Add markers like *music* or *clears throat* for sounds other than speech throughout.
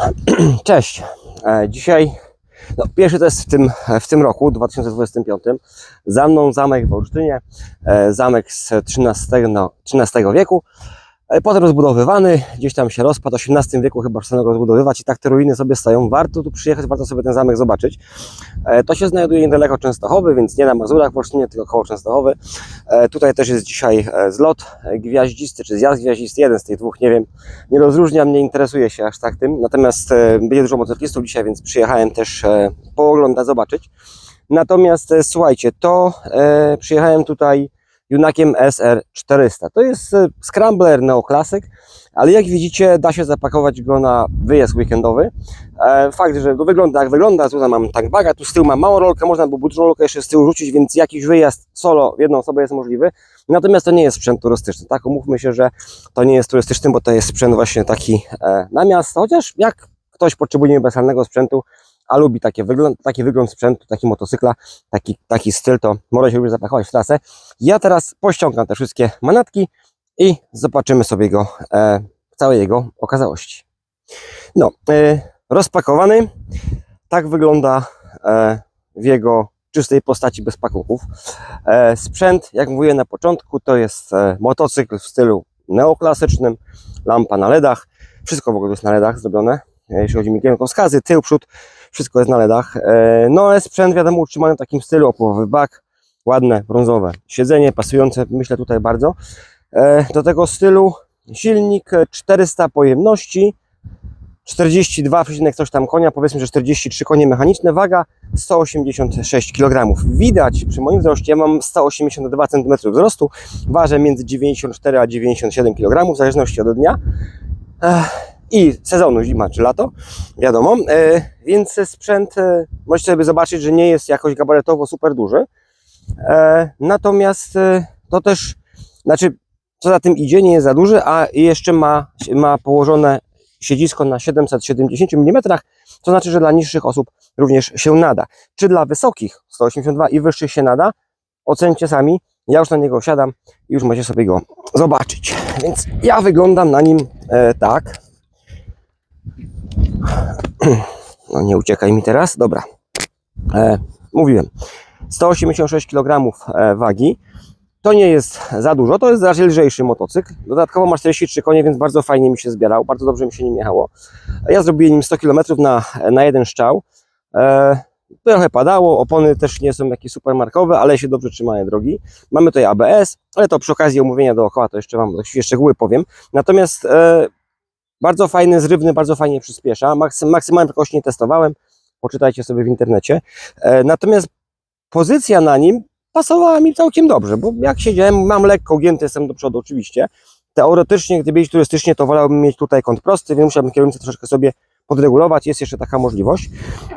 *clears throat* Cześć. E, Dzisiaj no, pierwszy test w tym, w tym roku, 2025. Za mną zamek w Olsztynie, e, zamek z XIII, no, XIII wieku. E, Potem rozbudowywany, gdzieś tam się rozpadł, w XVIII wieku chyba przestano go rozbudowywać i tak te ruiny sobie stoją. Warto tu przyjechać, warto sobie ten zamek zobaczyć. E, To się znajduje niedaleko Częstochowy, więc nie na Mazurach w Olsztynie, tylko koło Częstochowy. E, Tutaj też jest dzisiaj zlot gwiaździsty, czy zjazd gwiaździsty, jeden z tych dwóch, nie wiem. Nie rozróżniam, nie interesuje się aż tak tym. Natomiast będzie dużo motocyklistów dzisiaj, więc przyjechałem też pooglądać, zobaczyć. Natomiast słuchajcie, to przyjechałem tutaj Junakiem SR400. To jest e, Scrambler Neoklasyk, ale jak widzicie, da się zapakować go na wyjazd weekendowy. E, fakt, że to wygląda jak wygląda, tutaj mam tankbaga, tu z tyłu mam małą rolkę, można by rolkę jeszcze z tyłu rzucić, więc jakiś wyjazd solo w jedną osobę jest możliwy. Natomiast to nie jest sprzęt turystyczny, tak? Umówmy się, że to nie jest turystyczny, bo to jest sprzęt właśnie taki e, na miasto, chociaż jak ktoś potrzebuje uniwersalnego sprzętu, a lubi takie wygląd, taki wygląd sprzętu, taki motocykla, taki, taki styl, to może się lubi zapakować w trasę. Ja teraz pościągam te wszystkie manatki i zobaczymy sobie go e, całej jego okazałości. No, e, rozpakowany. Tak wygląda e, w jego czystej postaci bez pakuchów. E, sprzęt, jak mówiłem na początku, to jest e, motocykl w stylu neoklasycznym, lampa na LEDach, wszystko w ogóle jest na LEDach zrobione, jeśli chodzi o kierunkowskazy, tył, przód, wszystko jest na LEDach. E, no ale sprzęt wiadomo utrzymany w takim stylu, opłowy bak, ładne, brązowe siedzenie, pasujące myślę tutaj bardzo. E, do tego stylu silnik e, 400 pojemności, 42, coś tam konia, powiedzmy, że 43 konie mechaniczne, waga 186 kg. Widać przy moim wzroście, ja mam 182 cm wzrostu, ważę między 94 a 97 kg, w zależności od dnia Ech, i sezonu, zima czy lato, wiadomo. E, więc sprzęt, e, możecie sobie zobaczyć, że nie jest jakoś gabaretowo super duży. E, natomiast to też, znaczy, co za tym idzie, nie jest za duży, a jeszcze ma, ma położone siedzisko na 770 mm, to znaczy, że dla niższych osób również się nada. Czy dla wysokich 182 i wyższych się nada? Ocencie sami. Ja już na niego siadam i już możecie sobie go zobaczyć. Więc ja wyglądam na nim e, tak. No nie uciekaj mi teraz. Dobra. E, mówiłem. 186 kg e, wagi. To nie jest za dużo, to jest raczej lżejszy motocykl. Dodatkowo ma 43 konie, więc bardzo fajnie mi się zbierał, bardzo dobrze mi się nim jechało. Ja zrobiłem nim 100 km na, na jeden strzał. E, trochę padało, opony też nie są jakieś supermarkowe, ale się dobrze trzymają drogi. Mamy tutaj ABS, ale to przy okazji omówienia dookoła to jeszcze Wam szczegóły powiem. Natomiast e, bardzo fajny, zrywny, bardzo fajnie przyspiesza. Maksy, maksymalnie prędkości nie testowałem, poczytajcie sobie w internecie. E, natomiast pozycja na nim pasowała mi całkiem dobrze, bo jak siedziałem, mam lekko ugięty jestem do przodu oczywiście. Teoretycznie, gdyby iść turystycznie, to wolałbym mieć tutaj kąt prosty, więc musiałbym kierownicę troszeczkę sobie podregulować. Jest jeszcze taka możliwość.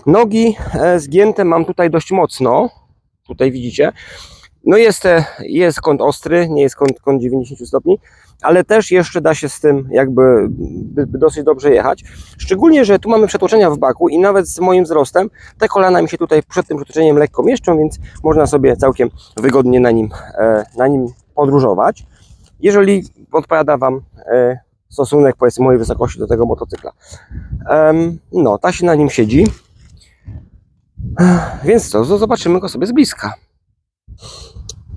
Nogi e, zgięte mam tutaj dość mocno. Tutaj widzicie. No jest, e, jest kąt ostry, nie jest kąt, kąt 90 stopni, ale też jeszcze da się z tym jakby by, by dosyć dobrze jechać. Szczególnie, że tu mamy przetłoczenia w baku i nawet z moim wzrostem te kolana mi się tutaj przed tym przetłoczeniem lekko mieszczą, więc można sobie całkiem wygodnie na nim, e, na nim podróżować. Jeżeli odpowiada Wam e, stosunek powiedzmy mojej wysokości do tego motocykla. No, ta się na nim siedzi. Więc co, zo- zobaczymy go sobie z bliska.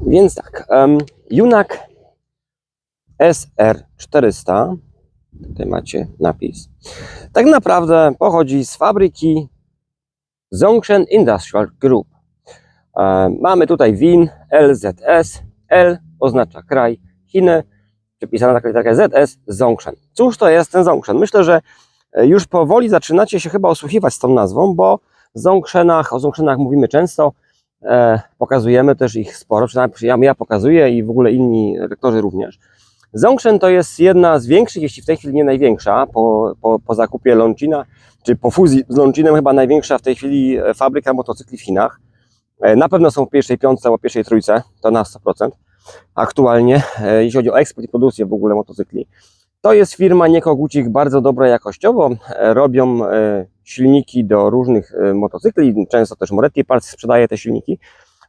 Więc tak, um, Junak SR400, tutaj macie napis, tak naprawdę pochodzi z fabryki Zongshen Industrial Group. E, mamy tutaj WIN LZS, L oznacza kraj, Chiny, przypisana taka literka ZS, Zongshen. Cóż to jest ten Zongshen? Myślę, że e, już powoli zaczynacie się chyba osłuchiwać z tą nazwą, bo w o Zongshenach mówimy często, pokazujemy też ich sporo, przynajmniej ja, pokazuję i w ogóle inni lektorzy również. Zongshen to jest jedna z większych, jeśli w tej chwili nie największa, po, po, po zakupie Longina, czy po fuzji z Longinem chyba największa w tej chwili e, fabryka motocykli w Chinach. E, Na pewno są w pierwszej piątce albo pierwszej trójce, to na 100% aktualnie, e, jeśli chodzi o eksport i produkcję w ogóle motocykli. To jest firma nie kogucik, bardzo dobra jakościowo. E, Robią e, silniki do różnych e, motocykli, często też Moretti Parts sprzedaje te silniki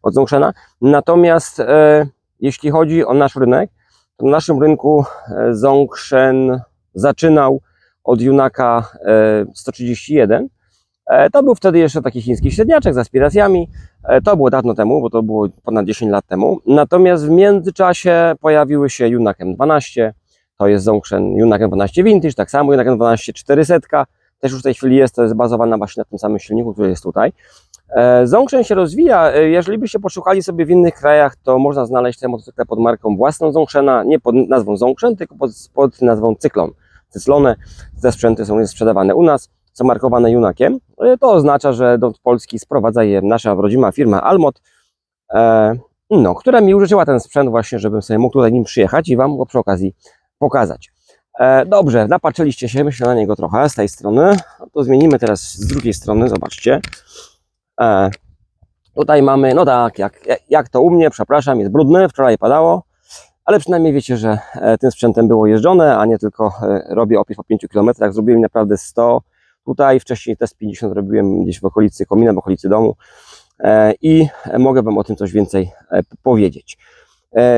od Zongshena. Natomiast jeśli chodzi o nasz rynek, to na naszym rynku Zongshen zaczynał od Junaka e, 131. E, To był wtedy jeszcze taki chiński średniaczek z aspiracjami. To było dawno temu, bo to było ponad 10 lat temu. Natomiast w międzyczasie pojawiły się Junak M12, to jest Zongshen Junak M12 Vintage, tak samo Junak M12 400, też już w tej chwili jest, to jest bazowana właśnie na tym samym silniku, który jest tutaj. E, Zongshen się rozwija, E, jeżeli byście poszukali sobie w innych krajach, to można znaleźć te motocykle pod marką własną Zongshena, nie pod nazwą Zongshen, tylko pod, pod nazwą Cyklon. Cyclone, te sprzęty są sprzedawane u nas, są markowane Junakiem. E, To oznacza, że do Polski sprowadza je nasza rodzima firma Almot, no, która mi użyczyła ten sprzęt właśnie, żebym sobie mógł tutaj nim przyjechać i Wam go przy okazji pokazać. E, dobrze, napatrzyliście się, myślę na niego trochę z tej strony. No to zmienimy teraz z drugiej strony, zobaczcie. E, tutaj mamy, no tak, jak, jak to u mnie, przepraszam, jest brudny, wczoraj padało, ale przynajmniej wiecie, że e, tym sprzętem było jeżdżone, a nie tylko robię opis po 5 km. Zrobiłem naprawdę 100. Tutaj wcześniej test 50 robiłem gdzieś w okolicy komina, w okolicy domu i mogę Wam o tym coś więcej powiedzieć.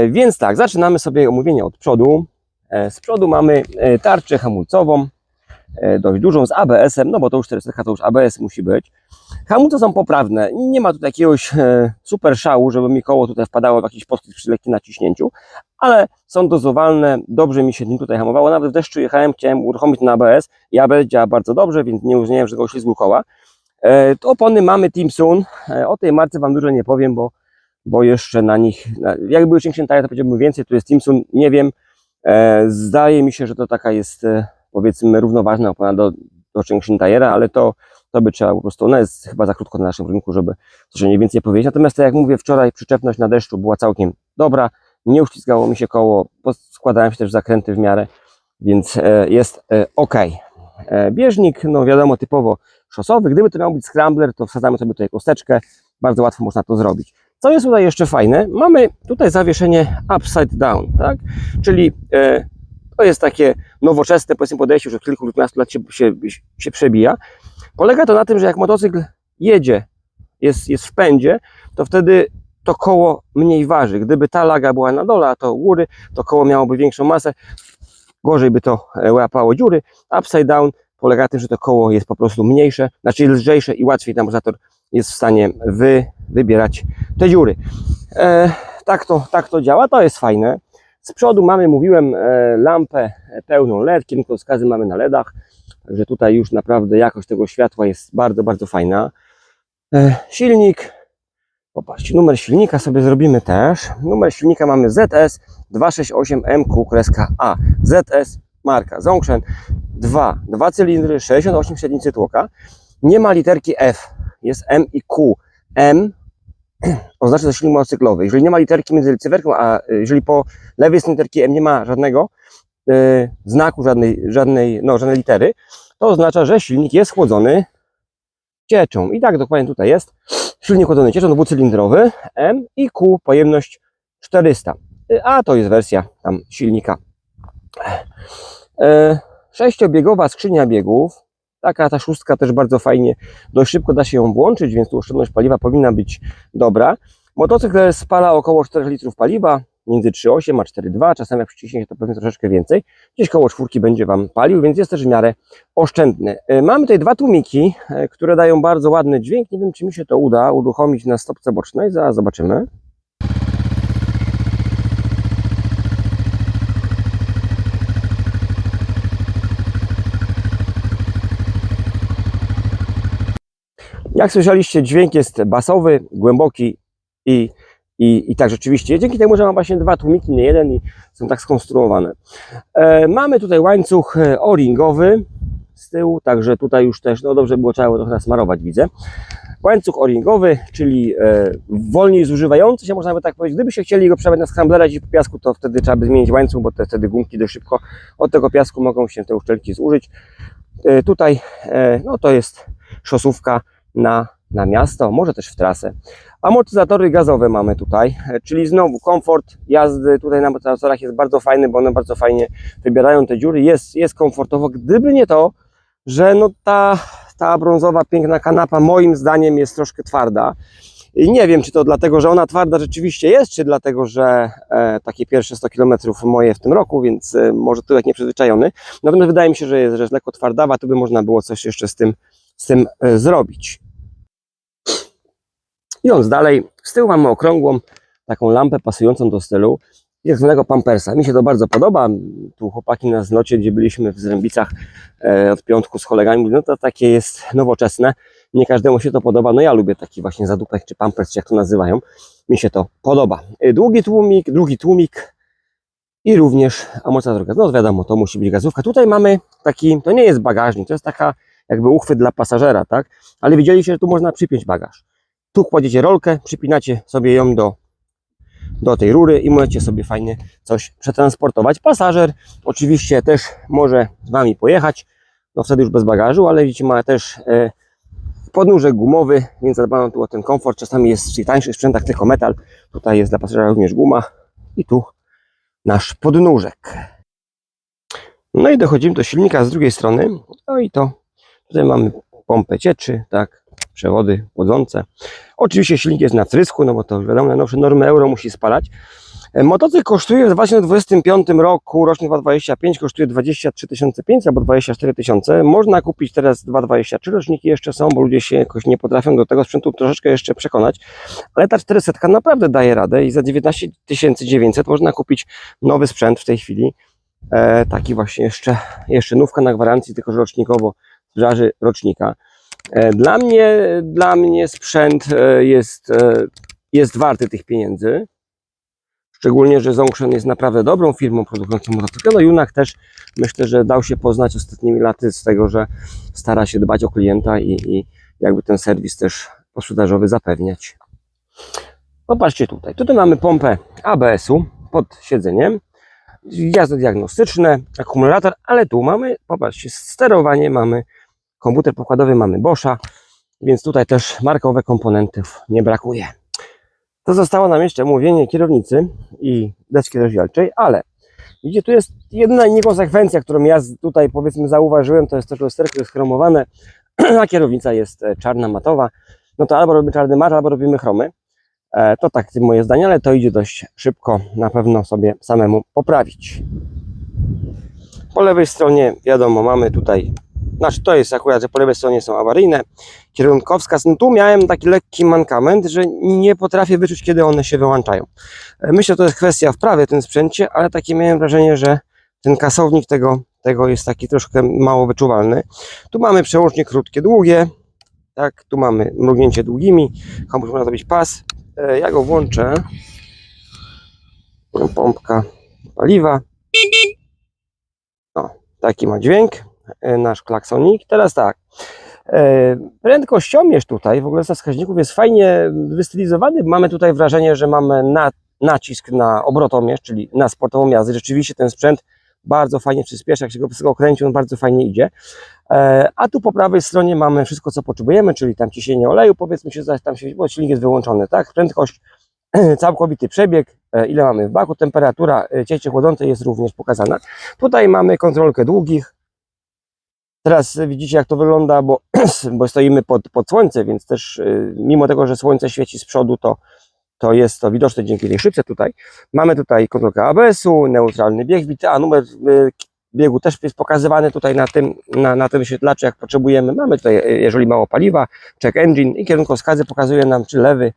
Więc tak, zaczynamy sobie omówienie od przodu. E, Z przodu mamy e, tarczę hamulcową, e, dość dużą z ABS-em, no bo to już 400 to już ABS musi być. Hamulce są poprawne, nie ma tu jakiegoś super szału, żeby mi koło tutaj wpadało w jakiś podskok przy lekkim naciśnięciu, ale są dozowalne, dobrze mi się nim tutaj hamowało, nawet w deszczu jechałem, chciałem uruchomić na ABS i ABS działa bardzo dobrze, więc nie uznałem żadnego ślizgu koła. To opony mamy Team Sun, E, o tej marce Wam dużo nie powiem, bo, bo jeszcze na nich, na- jak były Chengxian Tire, to powiedziałbym więcej, tu jest Team Sun, nie wiem, Zdaje mi się, że to taka jest e, powiedzmy równoważna opona do, do Chengxian Tire'a, ale to, to by trzeba po prostu, ona jest chyba za krótko na naszym rynku, żeby coś o niej więcej powiedzieć. Natomiast tak jak mówię, wczoraj przyczepność na deszczu była całkiem dobra, nie uściskało mi się koło, składałem się też w zakręty w miarę, więc e, jest ok. Bieżnik, no wiadomo, typowo szosowy. Gdyby to miał być scrambler, to wsadzamy sobie tutaj kosteczkę, bardzo łatwo można to zrobić. Co jest tutaj jeszcze fajne? Mamy tutaj zawieszenie upside down, tak? Czyli e, to jest takie nowoczesne powiedzmy podejście, już od kilkunastu lat się, się, się przebija. Polega to na tym, że jak motocykl jedzie, jest, jest w pędzie, to wtedy to koło mniej waży. Gdyby ta laga była na dole, a to góry, to koło miałoby większą masę, gorzej by to e, łapało dziury. Upside down polega na tym, że to koło jest po prostu mniejsze, znaczy lżejsze i łatwiej amortyzator jest w stanie wy, wybierać te dziury. E, tak, to, tak to działa, to jest fajne. Z przodu mamy, mówiłem, e, lampę pełną LED, kierunkowskazy mamy na LEDach, także tutaj już naprawdę jakość tego światła jest bardzo, bardzo fajna. E, silnik, popatrzcie, numer silnika sobie zrobimy też. Numer silnika mamy ZS 268MQ-A. ZS marka Zongshen 2, dwa cylindry, 68 średnicy tłoka. Nie ma literki F, jest M i Q. M *clears throat* oznacza silnik motocyklowy. Jeżeli nie ma literki między cyferką, a y, jeżeli po lewej stronie literki M nie ma żadnego y, znaku, żadnej, żadnej, no, żadnej litery, to oznacza, że silnik jest chłodzony cieczą. I tak dokładnie tutaj jest. Silnik chłodzony cieczą dwucylindrowy M i Q pojemność 400. Y, A to jest wersja tam silnika. Sześciobiegowa skrzynia biegów. Taka ta szóstka też bardzo fajnie, dość szybko da się ją włączyć, więc tu oszczędność paliwa powinna być dobra. Motocykl spala około 4 litrów paliwa, między 3,8 a 4,2, czasem jak przyciśnie to pewnie troszeczkę więcej. Gdzieś koło czwórki będzie Wam palił, więc jest też w miarę oszczędny. E, Mamy tutaj dwa tłumiki, e, które dają bardzo ładny dźwięk. Nie wiem, czy mi się to uda uruchomić na stopce bocznej, zaraz zobaczymy. Jak słyszeliście, dźwięk jest basowy, głęboki i, i, i tak rzeczywiście. Dzięki temu, że mam właśnie dwa tłumiki, nie jeden i są tak skonstruowane. E, mamy tutaj łańcuch e, o-ringowy z tyłu, także tutaj już też, no dobrze było trzeba trochę nasmarować, widzę. Łańcuch o-ringowy, czyli e, wolniej zużywający się, można by tak powiedzieć. Gdyby się chcieli go przebrać na scramblera gdzieś po piasku, to wtedy trzeba by zmienić łańcuch, bo te, wtedy gumki dość szybko od tego piasku mogą się te uszczelki zużyć. E, tutaj, e, no to jest szosówka na, na miasto, może też w trasę. Amortyzatory gazowe mamy tutaj, e, czyli znowu komfort jazdy tutaj na amortyzatorach jest bardzo fajny, bo one bardzo fajnie wybierają te dziury, jest, jest komfortowo, gdyby nie to, że no ta, ta brązowa piękna kanapa moim zdaniem jest troszkę twarda I nie wiem, czy to dlatego, że ona twarda rzeczywiście jest, czy dlatego, że e, takie pierwsze 100 km moje w tym roku, więc e, może tyłek nieprzyzwyczajony. Natomiast wydaje mi się, że jest, że jest lekko twardawa, tu by można było coś jeszcze z tym, z tym e, zrobić. Idąc dalej, z tyłu mamy okrągłą taką lampę pasującą do stylu tak zwanego pampersa. Mi się to bardzo podoba. Tu chłopaki na zlocie, gdzie byliśmy w Zrębicach e, od piątku z kolegami, no to takie jest nowoczesne. Nie każdemu się to podoba. No ja lubię taki właśnie zadupek czy pampers, czy jak to nazywają. Mi się to podoba. E, Długi tłumik, drugi tłumik i również amortyzator gaz. No wiadomo, to musi być gazówka. Tutaj mamy taki, to nie jest bagażnik, to jest taka jakby uchwyt dla pasażera, tak? Ale widzieliście, że tu można przypiąć bagaż. Tu kładziecie rolkę, przypinacie sobie ją do, do tej rury i możecie sobie fajnie coś przetransportować. Pasażer oczywiście też może z Wami pojechać, no wtedy już bez bagażu, ale widzicie, ma też e, podnóżek gumowy, więc zadbano tu o ten komfort. Czasami jest w tańszych sprzętach tylko metal, tutaj jest dla pasażera również guma i tu nasz podnóżek. No i dochodzimy do silnika z drugiej strony, no i to tutaj mamy pompę cieczy, tak, przewody chłodzące. Oczywiście silnik jest na wtrysku, no bo to wiadomo, najnowsze normy euro musi spalać. E, Motocykl kosztuje w 2025 roku, rocznik 225 kosztuje 23 500 albo 24 tysiące. Można kupić teraz 223 roczniki jeszcze są, bo ludzie się jakoś nie potrafią do tego sprzętu troszeczkę jeszcze przekonać. Ale ta 400 naprawdę daje radę i za 19 900 można kupić nowy sprzęt w tej chwili. E, taki właśnie jeszcze, jeszcze nówka na gwarancji, tylko że rocznikowo sprzedaży rocznika. E, Dla mnie, dla mnie sprzęt e, jest, e, jest warty tych pieniędzy. Szczególnie, że Zongshen jest naprawdę dobrą firmą produkującą motocykle. No Junak też myślę, że dał się poznać ostatnimi laty z tego, że stara się dbać o klienta i, i jakby ten serwis też posprzedażowy zapewniać. Popatrzcie tutaj. Tutaj mamy pompę ABS-u pod siedzeniem. Jazdy diagnostyczne, akumulator, ale tu mamy, popatrzcie, sterowanie mamy, komputer pokładowy mamy Boscha, więc tutaj też markowe komponentów nie brakuje. To zostało nam jeszcze mówienie kierownicy i deski rozdzielczej, ale widzicie, tu jest jedna niekonsekwencja, którą ja tutaj powiedzmy zauważyłem, to jest to, że lusterko jest chromowane, *clears throat* a kierownica jest e, czarna, matowa. No to albo robimy czarny mat, albo robimy chromy. E, To tak moje zdanie, ale to idzie dość szybko, na pewno sobie samemu poprawić. Po lewej stronie, wiadomo, mamy tutaj, znaczy to jest akurat, że po lewej stronie są awaryjne, kierunkowskaz. No tu miałem taki lekki mankament, że nie potrafię wyczuć, kiedy one się wyłączają. E, Myślę, że to jest kwestia wprawy w tym sprzęcie, ale takie miałem wrażenie, że ten kasownik tego, tego jest taki troszkę mało wyczuwalny. Tu mamy przełącznik krótkie, długie, tak, tu mamy mrugnięcie długimi, komuś można zrobić pas. E, Ja go włączę. Pompka paliwa. O, taki ma dźwięk nasz klaksonik. Teraz tak. e, Prędkościomierz tutaj w ogóle ze wskaźników jest fajnie wystylizowany. Mamy tutaj wrażenie, że mamy na, nacisk na obrotomierz, czyli na sportową jazdę. Rzeczywiście ten sprzęt bardzo fajnie przyspiesza, jak się go wysoko kręci, on bardzo fajnie idzie. E, A tu po prawej stronie mamy wszystko, co potrzebujemy, czyli tam ciśnienie oleju, powiedzmy się, tam się, bo silnik jest wyłączony, tak? Prędkość, *clears throat* całkowity przebieg, e, ile mamy w baku, temperatura e, cieczy chłodzącej jest również pokazana. Tutaj mamy kontrolkę długich. Teraz widzicie, jak to wygląda, bo, *clears throat* bo stoimy pod, pod słońce, więc też e, mimo tego, że słońce świeci z przodu, to, to jest to widoczne dzięki tej szybce tutaj. Mamy tutaj kontrolkę ABS-u, neutralny bieg, a numer e, biegu też jest pokazywany tutaj na tym, na, na tym wyświetlaczu, jak potrzebujemy. Mamy tutaj, e, jeżeli mało paliwa, check engine i kierunkowskazy pokazuje nam, czy lewy,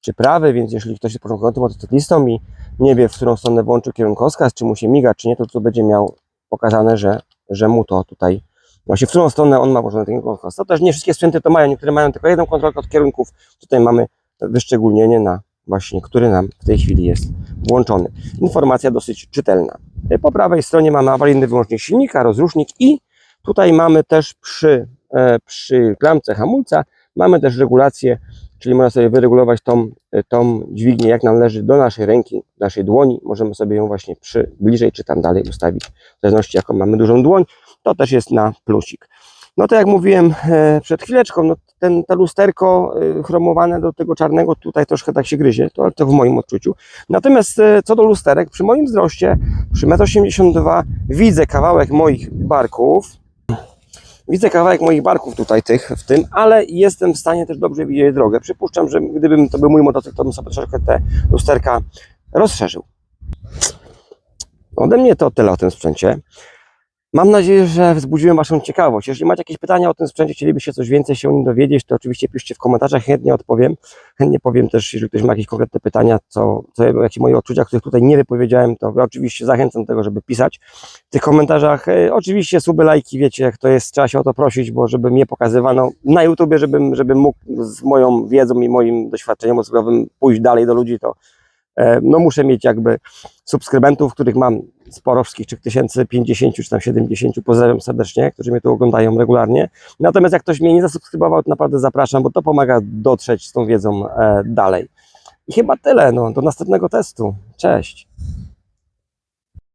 czy prawy, więc jeśli ktoś jest początkującym motocyklistą i nie wie, w którą stronę włączył kierunkowskaz, czy mu się miga, czy nie, to tu będzie miał pokazane, że, że mu to tutaj, właśnie w którą stronę on ma włożony ten kierunkowskaz. To też nie wszystkie sprzęty to mają, niektóre mają tylko jedną kontrolkę od kierunków. Tutaj mamy wyszczególnienie na właśnie, który nam w tej chwili jest włączony. Informacja dosyć czytelna. Po prawej stronie mamy awaryjny wyłącznik silnika, rozrusznik i tutaj mamy też przy, e, przy klamce hamulca mamy też regulację, czyli można sobie wyregulować tą, e, tą dźwignię jak nam leży do naszej ręki, naszej dłoni. Możemy sobie ją właśnie przy, bliżej czy tam dalej ustawić, w zależności jaką mamy dużą dłoń. To też jest na plusik. No to jak mówiłem e, przed chwileczką, no ten, to lusterko e, chromowane do tego czarnego tutaj troszkę tak się gryzie, to, to w moim odczuciu. Natomiast e, co do lusterek, przy moim wzroście, przy 1,82 m widzę kawałek moich barków. Widzę kawałek moich barków tutaj tych w tym, ale jestem w stanie też dobrze widzieć drogę. Przypuszczam, że gdybym to był mój motocykl, to bym sobie troszkę te lusterka rozszerzył. Ode mnie to tyle o tym sprzęcie. Mam nadzieję, że wzbudziłem Waszą ciekawość. Jeżeli macie jakieś pytania o tym sprzęcie, chcielibyście coś więcej się o nim dowiedzieć, to oczywiście piszcie w komentarzach, chętnie odpowiem. Chętnie powiem też, jeżeli ktoś ma jakieś konkretne pytania, co, co jakie moje odczucia, których tutaj nie wypowiedziałem, to oczywiście zachęcam do tego, żeby pisać w tych komentarzach. E, oczywiście suby, lajki, wiecie jak to jest, trzeba się o to prosić, bo żeby mnie pokazywano na YouTubie, żebym, żebym mógł z moją wiedzą i moim doświadczeniem osobowym pójść dalej do ludzi, to no muszę mieć jakby subskrybentów, których mam sporo, wszystkich 3050 czy tam 70, pozdrawiam serdecznie, którzy mnie tu oglądają regularnie. Natomiast jak ktoś mnie nie zasubskrybował, to naprawdę zapraszam, bo to pomaga dotrzeć z tą wiedzą e, dalej. I chyba tyle, no, do następnego testu. Cześć!